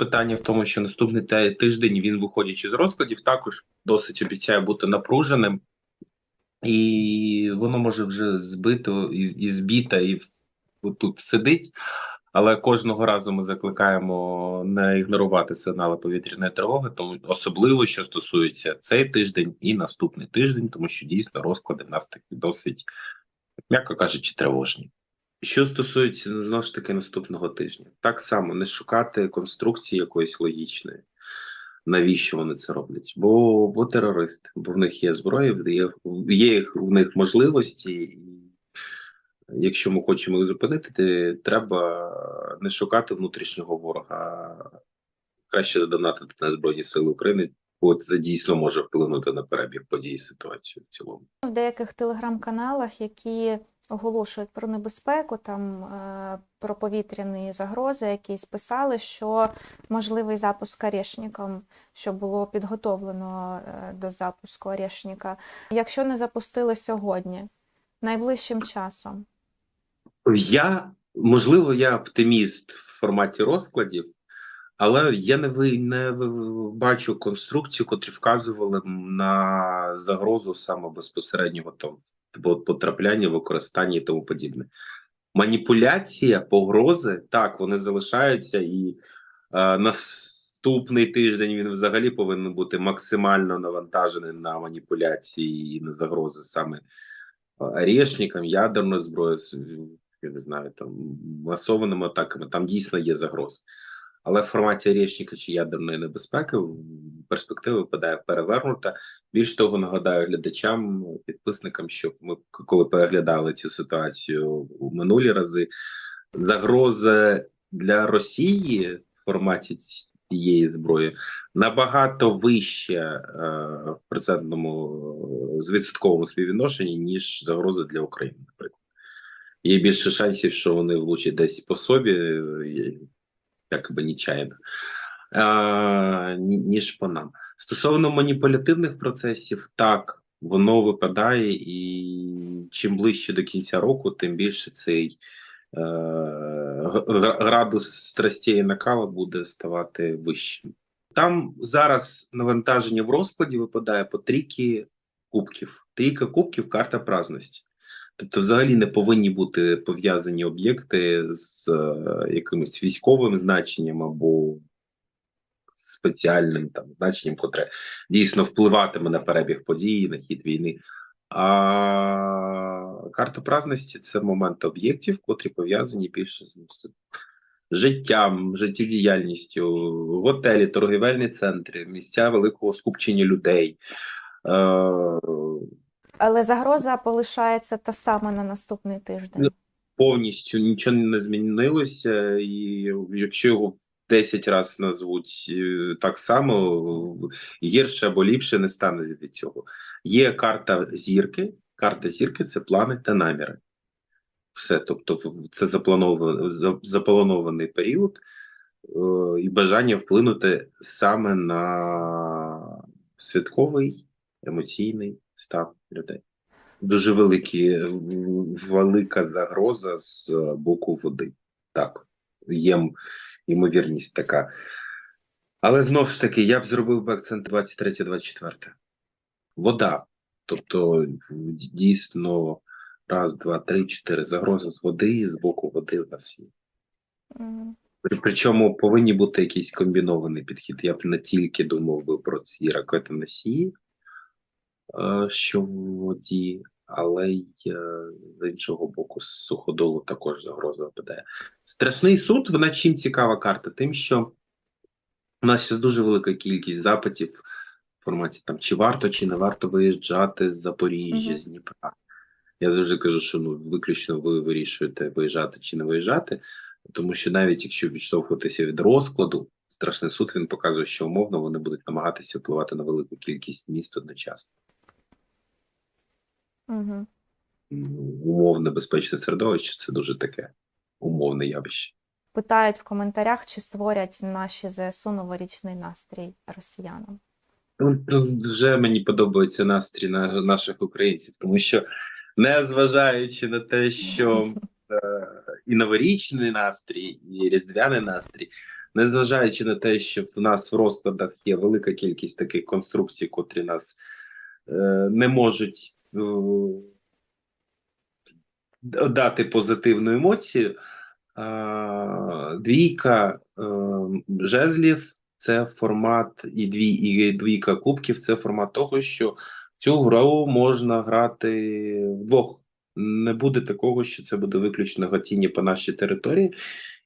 питання в тому, що наступний тиждень він, виходячи з розкладів, також досить обіцяє бути напруженим, і воно може вже збито і, і збіта, і тут сидить. Але кожного разу ми закликаємо не ігнорувати сигнали повітряної тривоги, тому особливо що стосується цей тиждень і наступний тиждень, тому що дійсно розклади в нас такі досить, м'яко кажучи, тривожні. Що стосується ну, знову ж таки наступного тижня, так само не шукати конструкції якоїсь логічної. Навіщо вони це роблять? Бо, бо терористи, бо в них є зброя, є, є їх, у них можливості, і якщо ми хочемо їх зупинити, треба не шукати внутрішнього ворога, краще донатити на Збройні Сили України, бо це дійсно може вплинути на перебіг подій і ситуацію в цілому. В деяких телеграм-каналах, які оголошують про небезпеку, там е, про повітряні загрози, якісь писали, що можливий запуск Орешником, що було підготовлено е, до запуску Орешника. Якщо не запустили сьогодні, найближчим часом. Я можливо, я оптиміст в форматі розкладів, але я не ви не бачу конструкцію, котрі вказували на загрозу саме безпосереднього там потрапляння, використання і тому подібне. Маніпуляція, погрози так, вони залишаються, і е, наступний тиждень він взагалі повинен бути максимально навантажений на маніпуляції і на загрози саме орешникам, ядерною зброєю, я не знаю, там масованими атаками, там дійсно є загрози. Але в форматі орешника чи ядерної небезпеки в- перспектива випадає перевернута. Більш того, нагадаю глядачам, підписникам, що ми коли переглядали цю ситуацію у минулі рази, загроза для Росії в форматі цієї зброї набагато вища е, в процентному з відсотковому співвідношенні, ніж загроза для України, наприклад. Є більше шансів, що вони влучать десь по собі, е, якби нечаянно, а, ніж по нам. Стосовно маніпулятивних процесів, так, воно випадає, і чим ближче до кінця року, тим більше цей е, градус страстей і накала буде ставати вищим. Там зараз навантаження в розкладі випадає по трійки кубків. Трійка кубків карта праздності. Тобто, взагалі не повинні бути пов'язані об'єкти з е, якимось військовим значенням або спеціальним там значенням, котре дійсно впливатиме на перебіг подій, на хід війни. А карта праздності це момент об'єктів, котрі пов'язані більше з життям, життєдіяльністю, готелі, торгівельні центри, місця великого скупчення людей. Е, Але загроза полишається та сама на наступний тиждень. Ну, повністю нічого не змінилося, і якщо його 10 разів назвуть е, так само, гірше або ліпше не стане від цього. Є карта зірки. Карта зірки це плани та наміри. Все, тобто, це запланований, період е, і бажання вплинути саме на святковий емоційний стан людей дуже великі, велика загроза з боку води. Так, є ймовірність така. Але знову ж таки, я б зробив би акцент 23-24. Вода. Тобто, дійсно, раз, два, три, чотири. Загроза з води, з боку води в нас є. При- Причому повинні бути якийсь комбінований підхід. Я б не тільки думав би про ці ракети носії, що в воді, але й е, з іншого боку, з суходолу також загроза випадає. Страшний суд, вона чим цікава карта? Тим, що у нас ще дуже велика кількість запитів в форматі там, чи варто, чи не варто виїжджати з Запоріжжя, Мгм. з Дніпра. Я завжди кажу, що ну виключно ви вирішуєте виїжджати чи не виїжджати, тому що навіть якщо відштовхуватися від розкладу, страшний суд він показує, що умовно вони будуть намагатися впливати на велику кількість міст одночасно. Мгм. Ну, Умовно безпечне середовище це дуже таке умовне явище. Питають в коментарях, чи створять наші ЗСУ новорічний настрій росіянам. Ну, Вже мені подобається настрій на наших українців, тому що незважаючи на те, що е, і новорічний настрій, і різдвяний настрій, незважаючи на те, що в нас в розкладах є велика кількість таких конструкцій, котрі нас е, не можуть дати позитивну емоцію. Двійка е, жезлів це формат, і дві і двійка кубків це формат того, що цю гру можна грати вдвох. Не буде такого, що це буде виключно гатіння по нашій території.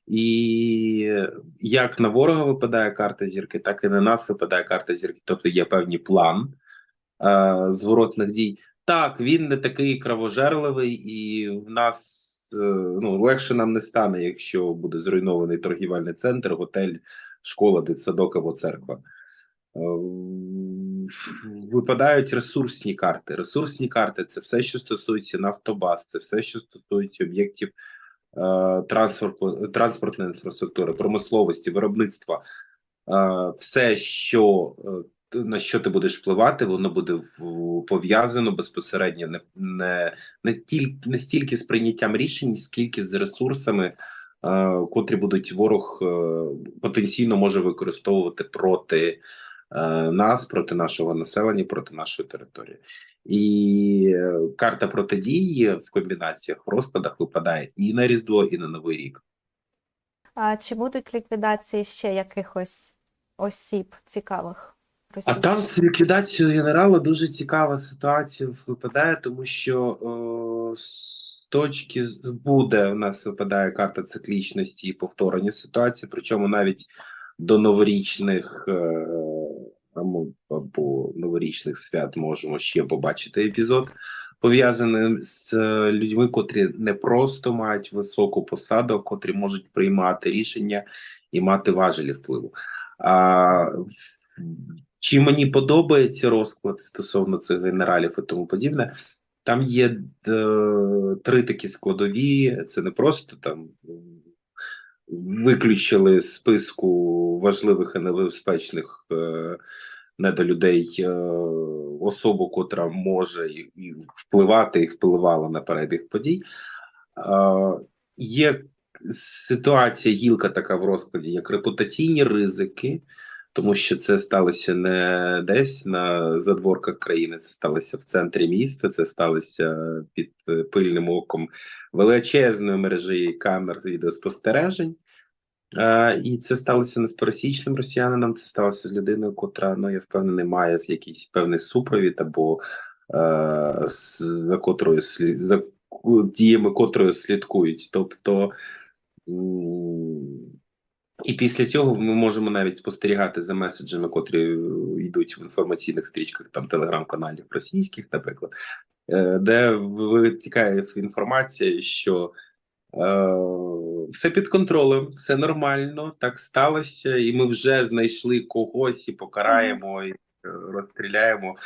І як на ворога випадає карта зірки, так і на нас випадає карта зірки. Тобто є певний план е, зворотних дій. Так, він не такий кровожерливий, і в нас е, ну, легше нам не стане, якщо буде зруйнований торгівельний центр, готель, школа, дитсадок або церква. Е, Випадають ресурсні карти. Ресурсні карти це все, що стосується нафтобаз, це все, що стосується об'єктів е, транспортної інфраструктури, промисловості, виробництва. Все, що на що ти будеш впливати, воно буде пов'язано безпосередньо не, не, не тільки не стільки з прийняттям рішень, скільки з ресурсами, е, котрі будуть ворог е, потенційно може використовувати проти е, нас, проти нашого населення, проти нашої території. І е, карта протидії в комбінаціях в розкладах випадає і на Різдво, і на Новий рік. А чи будуть ліквідації ще якихось осіб цікавих? А там з ліквідацією генерала дуже цікава ситуація випадає, тому що о, з точки буде у нас випадає карта циклічності і повторення ситуації, причому навіть до новорічних е, або, новорічних свят можемо ще побачити епізод, пов'язаний з людьми, котрі не просто мають високу посаду, котрі можуть приймати рішення і мати важелі впливу. А чи мені подобається розклад стосовно цих генералів і тому подібне? Там є е, три такі складові. Це не просто там виключили з списку важливих і небезпечних е, недолюдей е, особу, котра може і, і впливати і впливала на перебіг подій. Е, є ситуація, гілка така в розкладі, як репутаційні ризики, тому що це сталося не десь на задворках країни, це сталося в центрі міста, це сталося під е, пильним оком величезної мережі камер відеоспостережень. Е, і це сталося не з пересічним росіянином, це сталося з людиною, котра, ну я впевнений, має якийсь певний супровід або е, за котрою за діями котрої слідкують. Тобто і після цього ми можемо навіть спостерігати за меседжами, котрі е, йдуть в інформаційних стрічках там телеграм-каналів російських, наприклад, е, де витікає інформація, що е, все під контролем, все нормально, так сталося, і ми вже знайшли когось і покараємо, і е, розстріляємо.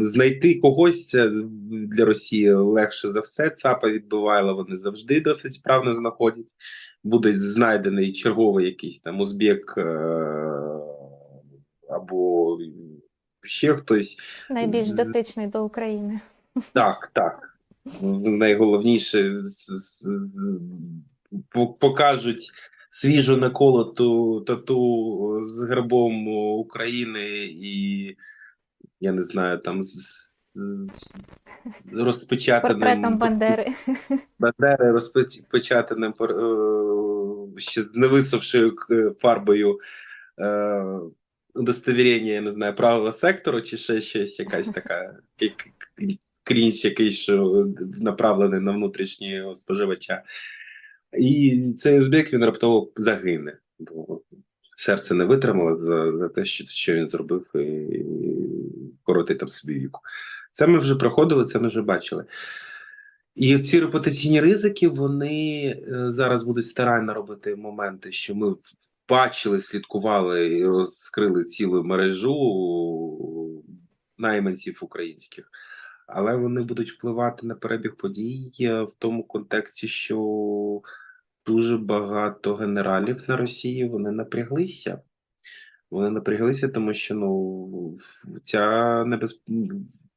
Знайти когось для Росії легше за все. ЦАПа відбиває, але вони завжди досить справно знаходять. Буде знайдений черговий якийсь там узбек е- або ще хтось. Найбільш дотичний до України. Так, так. Найголовніше покажуть свіжу наколоту тату з гербом України і я не знаю, там з розпечатаним Портретом Бандери. Бандери розпечатаним е, ще з невисохшою к- фарбою е, удостовірення, я не знаю, правого сектору, чи ще щось якась така крінж, якийсь що направлений на внутрішнього споживача. І цей узбек він раптово загине, бо серце не витримало за, за те, що, що він зробив, і, і коротить там собі віку. Це ми вже проходили, це ми вже бачили. І ці репутаційні ризики вони е, зараз будуть старанно робити моменти, що ми бачили, слідкували і розкрили цілу мережу найманців українських, але вони будуть впливати на перебіг подій е, в тому контексті, що дуже багато генералів на Росії вони напряглися. Вони напряглися, тому що ну ця небез...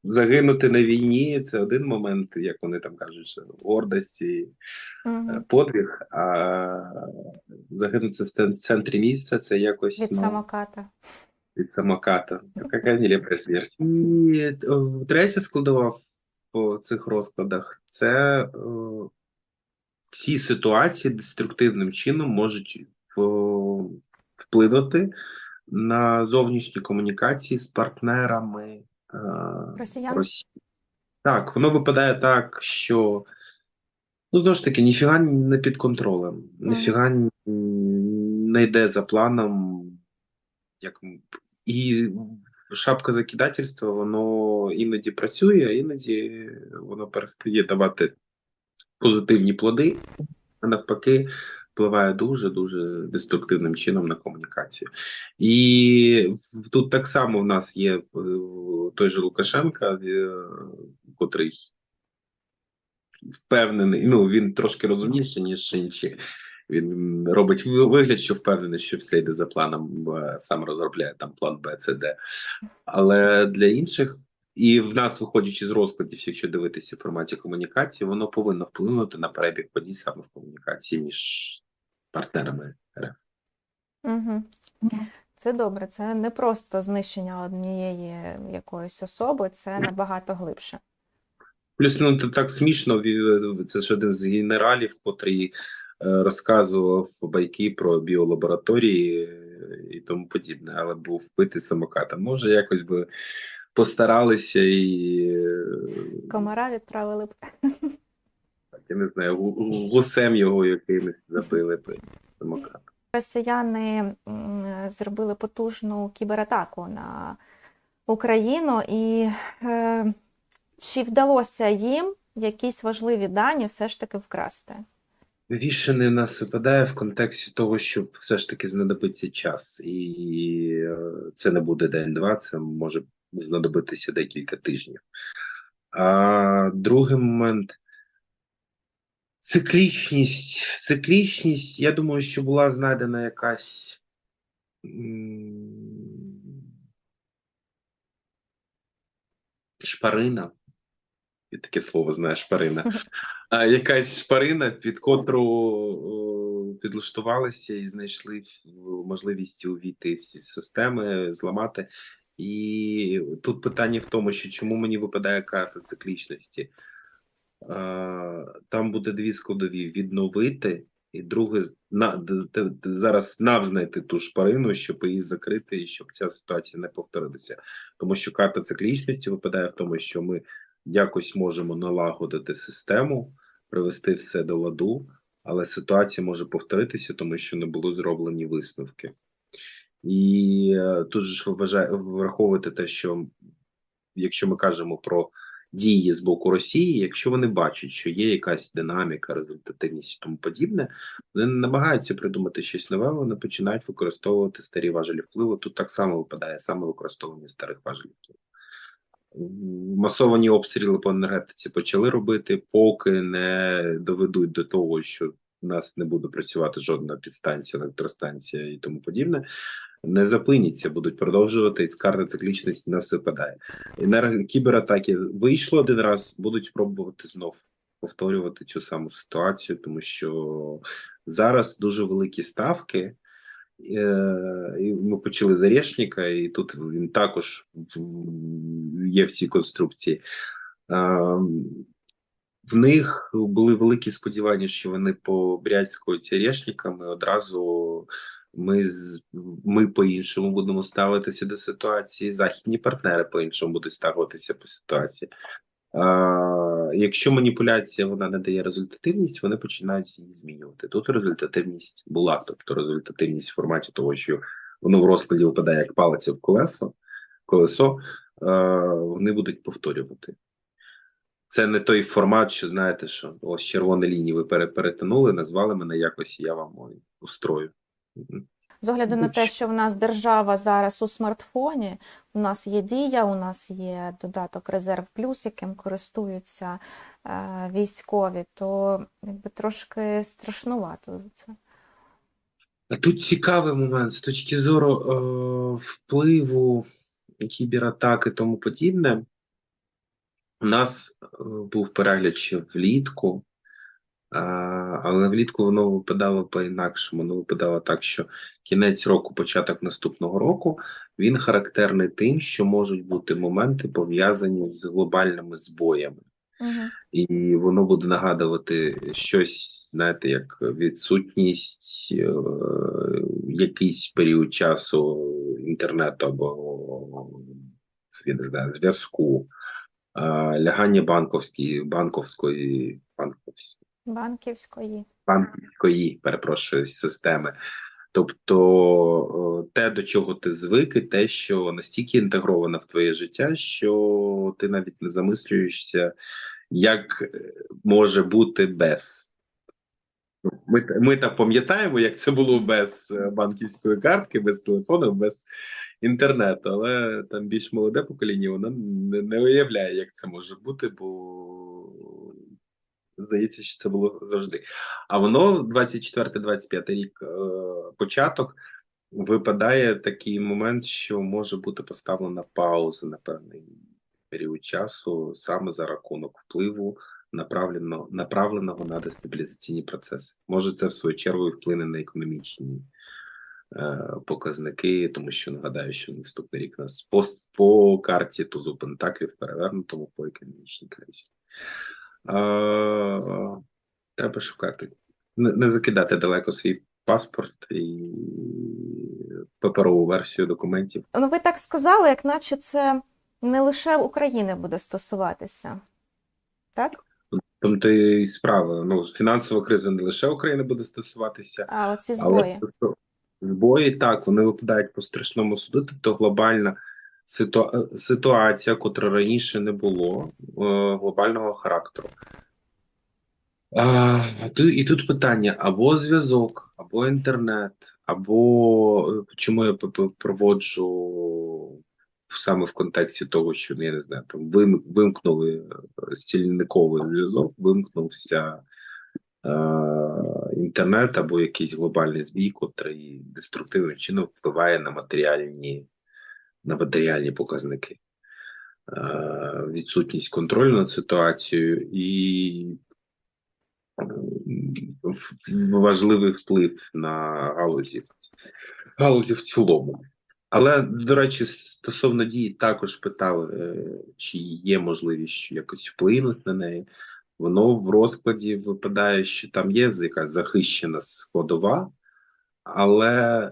загинути на війні це один момент, як вони там кажуть, що гордість і е, подвиг, а загинути в центрі місця це якось Від ну, самоката. від самоката. Така нелепа смерть. І е, третя складова в по цих розкладах це е, ці ситуації деструктивним чином можуть е, вплинути на зовнішні комунікації з партнерами е, Росіян? Росії. Так, воно випадає так, що ну знову ж таки, ніфіга не під контролем, ніфіга не йде за планом, як і шапка закидательства, воно іноді працює, а іноді воно перестає давати позитивні плоди, а навпаки, впливає дуже дуже деструктивним чином на комунікацію. І тут так само в нас є е, той же Лукашенка, е, котрий впевнений. Ну він трошки розумніший, ніж інші. Він робить вигляд, що впевнений, що все йде за планом, сам розробляє там план Б, С, Д. Але для інших, і в нас, виходячи з розкладів, якщо дивитися в форматі комунікації, воно повинно вплинути на перебіг подій саме в комунікації між партнерами РФ. Угу. Це добре. Це не просто знищення однієї якоїсь особи, це набагато глибше. Плюс ну це так смішно. Це ж один з генералів, котрий е, розказував байки про біолабораторії е, і тому подібне, але був вбитий самокатом. Може, якось би постаралися і е, Комара відправили б. я не знаю, гу- гу- гусем його якимось забили б самокат. Росіяни зробили потужну кібератаку на Україну, і е, чи вдалося їм якісь важливі дані все ж таки вкрасти? Вішений в нас випадає в контексті того, що все ж таки знадобиться час, і е, це не буде день-два, це може знадобитися декілька тижнів. А другий момент циклічність. Циклічність, я думаю, що була знайдена якась. Шпарина. І таке слово знає шпарина. А, якась шпарина, під котру підлаштувалися і знайшли можливість увійти в всі системи, зламати. І тут питання в тому, що чому мені випадає карта циклічності. А, Там буде дві складові: відновити, і друге, на, зараз нам знайти ту шпарину, щоб її закрити, і щоб ця ситуація не повторилася. Тому що карта циклічності випадає в тому, що ми якось можемо налагодити систему, привести все до ладу, але ситуація може повторитися, тому що не було зроблені висновки. І е, тут ж вважає, враховувати те, що якщо ми кажемо про дії з боку Росії, якщо вони бачать, що є якась динаміка, результативність і тому подібне, вони не намагаються придумати щось нове, вони починають використовувати старі важелі впливу. Тут так само випадає саме використовування старих важелів впливу. Масовані обстріли по енергетиці почали робити, поки не доведуть до того, що в нас не буде працювати жодна підстанція, електростанція і тому подібне. Не зупиняться, будуть продовжувати, і карта циклічності нас випадає. Енерго кібератаки вийшло один раз, будуть пробувати знов повторювати цю саму ситуацію, тому що зараз дуже великі ставки. Е, і ми почали з Орешника, і тут він також є в цій конструкції. Е, В них були великі сподівання, що вони по побрязькують Орешниками. Одразу ми, ми по-іншому будемо ставитися до ситуації, західні партнери по-іншому будуть ставитися по ситуації. А, якщо маніпуляція вона не дає результативність, вони починають її змінювати. Тут результативність була, тобто результативність в форматі того, що воно в розкладі випадає як палиця в колесо, колесо, а, вони будуть повторювати. Це не той формат, що знаєте, що ось червоні лінії ви пере- перетинули, назвали мене якось, і я вам устрою. З огляду на те, Будь-що. в нас держава зараз у смартфоні, у нас є Дія, у нас є додаток Резерв Плюс, яким користуються е, військові, то якби трошки страшнувато за це. А тут цікавий момент з точки зору е, впливу кібератак і тому подібне. У нас е, був перегляд ще влітку, але влітку воно випадало по-інакшому. Воно випадало так, що кінець року, початок наступного року, він характерний тим, що можуть бути моменти пов'язані з глобальними збоями. Угу. І воно буде нагадувати щось, знаєте, як відсутність е, якийсь період часу інтернету або я не знаю, зв'язку, е, лягання банковської, банковської, банковської, Банківської. банківської, перепрошую, системи. Тобто те, до чого ти звик, і те, що настільки інтегровано в твоє життя, що ти навіть не замислюєшся, як е, може бути без. Ми, ми так пам'ятаємо, як це було без е, банківської картки, без телефону, без інтернету, але там більш молоде покоління, воно не, не уявляє, як це може бути, бо здається, що це було завжди. А воно 24-25 рік е, початок випадає такий момент, що може бути поставлена пауза на певний період часу саме за рахунок впливу направлено, направленого на дестабілізаційні процеси. Може, це в свою чергу вплине на економічні е, показники, тому що нагадаю, що наступний рік нас по, по карті тузу Пентаклів перевернутому по економічній кризі. Треба шукати. Не, не закидати далеко свій паспорт і паперову версію документів. Ну, ви так сказали, як наче це не лише України буде стосуватися. Так? Тобто і справа. Ну, фінансова криза не лише України буде стосуватися, А оці збої. але збої так, вони випадають по страшному суду, тобто глобальна. Ситуація, котра раніше не було е, глобального характеру. А, і тут питання: або зв'язок, або інтернет, або е, чому я проводжу саме в контексті того, що ну, я не знаю, там вим, вимкнули е, стільниковий зв'язок, вимкнувся інтернет або якийсь глобальний збій, котрий деструктивним чином впливає на матеріальні, на матеріальні показники. Е, відсутність контролю над ситуацією і важливий вплив на галузі, галузі в цілому. Але, до речі, стосовно дії, також питали, е, чи є можливість якось вплинути на неї. Воно в розкладі випадає, що там є якась захищена складова, але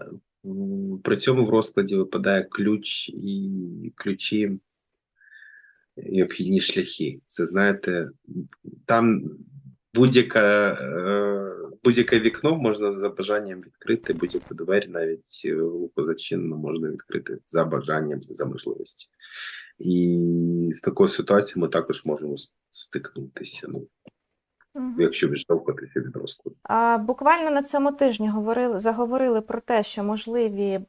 при цьому в розкладі випадає ключ і ключі і обхідні шляхи. Це знаєте, там е, будь-яке вікно можна за бажанням відкрити, будь-яку двері, навіть е, луку зачинену можна відкрити за бажанням, за можливості. І з такою ситуацією ми також можемо стикнутися, ну. Якщо відштовхуватися від розкладу. А, буквально на цьому тижні говорили, заговорили про те, що можливі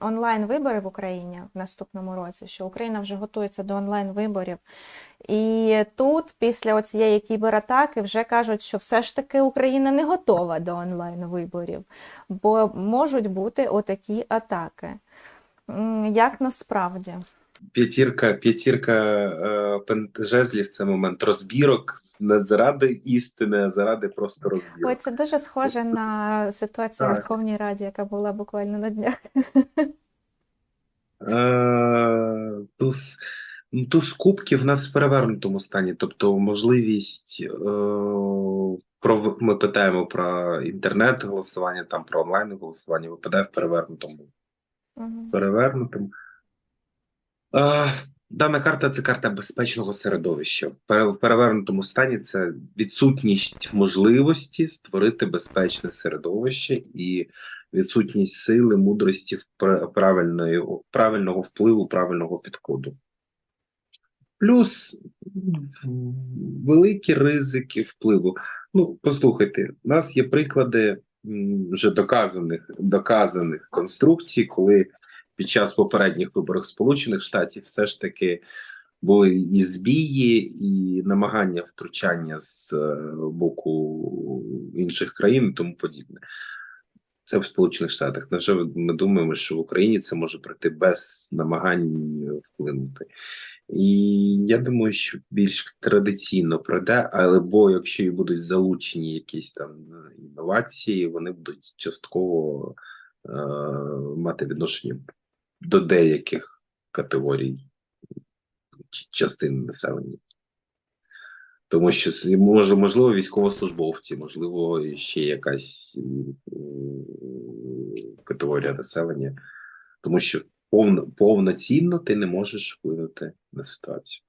онлайн-вибори в Україні в наступному році, що Україна вже готується до онлайн-виборів. І тут, після цієї кібератаки, вже кажуть, що все ж таки Україна не готова до онлайн-виборів, бо можуть бути отакі атаки. Як насправді? П'ятірка, п'ятірка е, жезлів це момент розбірок не заради істини, а заради просто Ой, розбірок. це дуже схоже на ситуацію в Верховній Раді, яка була буквально на днях. Е, туз, туз кубків в нас в перевернутому стані, тобто можливість е, про ми питаємо про інтернет голосування, там про онлайн голосування, випадає в перевернутому. Мгм. перевернутим. А, дана карта це карта безпечного середовища. В перевернутому стані це відсутність можливості створити безпечне середовище і відсутність сили, мудрості правильної, правильного впливу, правильного підходу. Плюс великі ризики впливу. Ну, послухайте, у нас є приклади вже доказаних, доказаних конструкцій, коли під час попередніх виборів Сполучених Штатів все ж таки були і збії, і намагання втручання з е, боку інших країн і тому подібне. Це в Сполучених Штатах. На жаль, ми думаємо, що в Україні це може пройти без намагань вплинути. І я думаю, що більш традиційно пройде, але бо якщо і будуть залучені якісь там інновації, вони будуть частково е, мати відношення до деяких категорій частин населення. Тому що може, можливо, військовослужбовці, можливо, ще якась категорія населення, тому що повно, повноцінно ти не можеш вплинути на ситуацію.